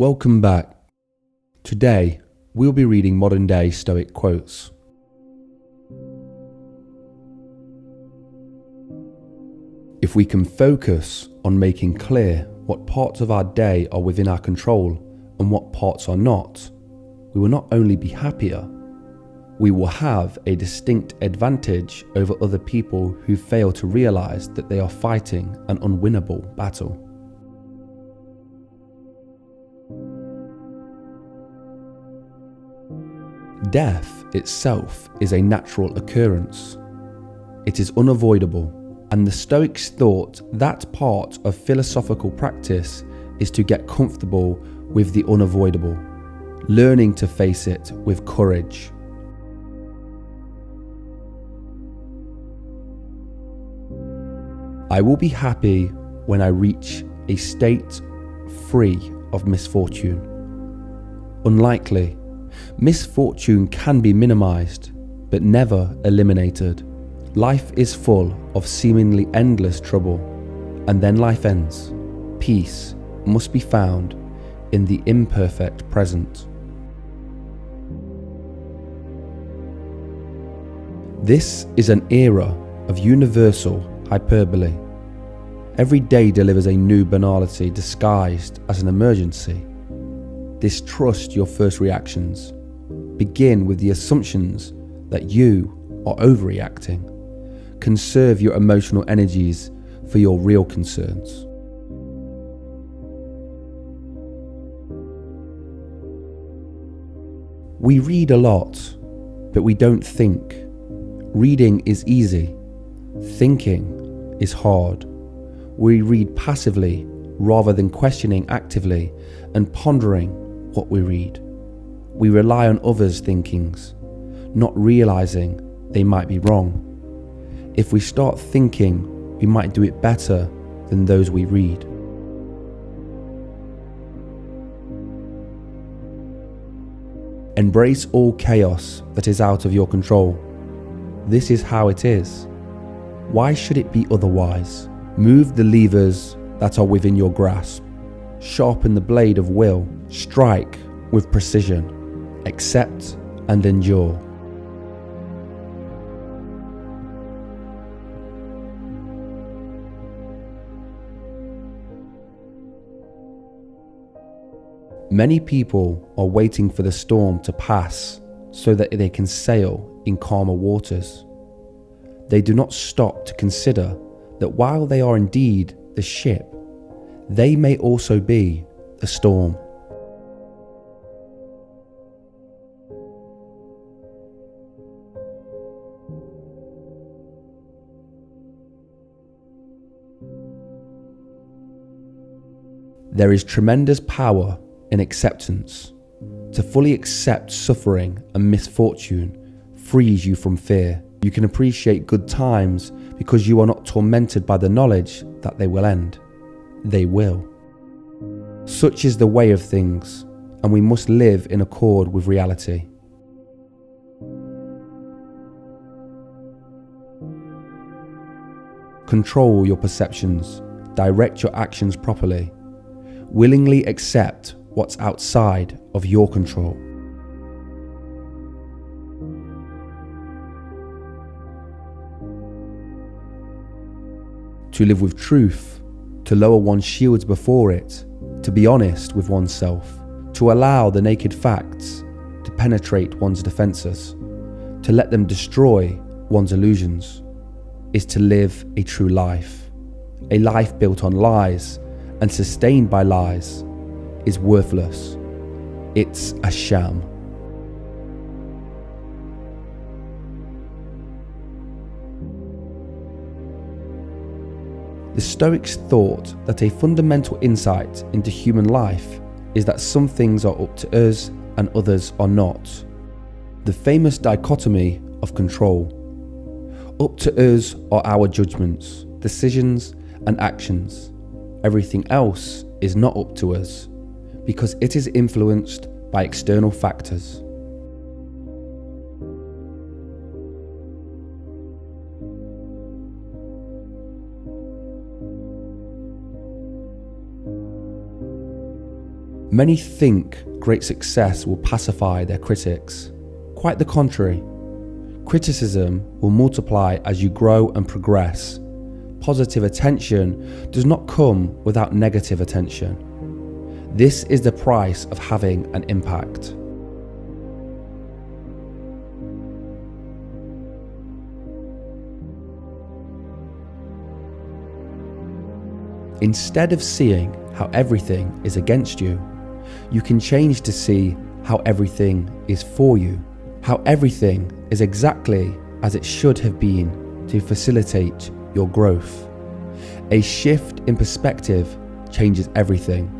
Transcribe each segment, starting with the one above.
Welcome back. Today, we'll be reading modern day Stoic quotes. If we can focus on making clear what parts of our day are within our control and what parts are not, we will not only be happier, we will have a distinct advantage over other people who fail to realize that they are fighting an unwinnable battle. Death itself is a natural occurrence. It is unavoidable, and the Stoics thought that part of philosophical practice is to get comfortable with the unavoidable, learning to face it with courage. I will be happy when I reach a state free of misfortune. Unlikely Misfortune can be minimized, but never eliminated. Life is full of seemingly endless trouble, and then life ends. Peace must be found in the imperfect present. This is an era of universal hyperbole. Every day delivers a new banality disguised as an emergency. Distrust your first reactions. Begin with the assumptions that you are overreacting. Conserve your emotional energies for your real concerns. We read a lot, but we don't think. Reading is easy, thinking is hard. We read passively rather than questioning actively and pondering what we read. We rely on others' thinkings, not realizing they might be wrong. If we start thinking, we might do it better than those we read. Embrace all chaos that is out of your control. This is how it is. Why should it be otherwise? Move the levers that are within your grasp. Sharpen the blade of will. Strike with precision accept, and endure. Many people are waiting for the storm to pass so that they can sail in calmer waters. They do not stop to consider that while they are indeed the ship, they may also be the storm. There is tremendous power in acceptance. To fully accept suffering and misfortune frees you from fear. You can appreciate good times because you are not tormented by the knowledge that they will end. They will. Such is the way of things, and we must live in accord with reality. Control your perceptions, direct your actions properly, willingly accept what's outside of your control. To live with truth, to lower one's shields before it, to be honest with oneself, to allow the naked facts to penetrate one's defences, to let them destroy one's illusions, is to live a true life. A life built on lies and sustained by lies is worthless. It's a sham. The Stoics thought that a fundamental insight into human life is that some things are up to us and others are not. The famous dichotomy of control. Up to us are our judgments, decisions, and actions everything else is not up to us because it is influenced by external factors. Many think great success will pacify their critics. Quite the contrary. Criticism will multiply as you grow and progress. Positive attention does not come without negative attention. This is the price of having an impact. Instead of seeing how everything is against you, you can change to see how everything is for you, how everything is exactly as it should have been to facilitate your growth. A shift in perspective changes everything.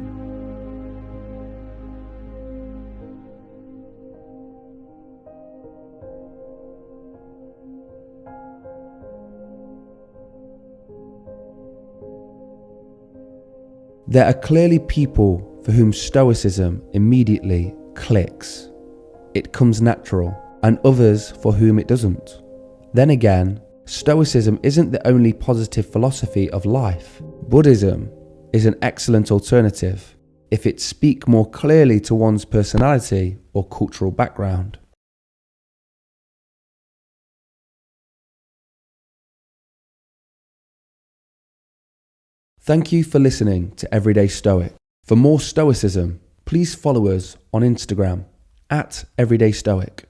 There are clearly people for whom Stoicism immediately clicks. It comes natural, and others for whom it doesn't. Then again, Stoicism isn't the only positive philosophy of life. Buddhism is an excellent alternative if it speak more clearly to one's personality or cultural background. Thank you for listening to Everyday Stoic. For more Stoicism, please follow us on Instagram at Everyday Stoic.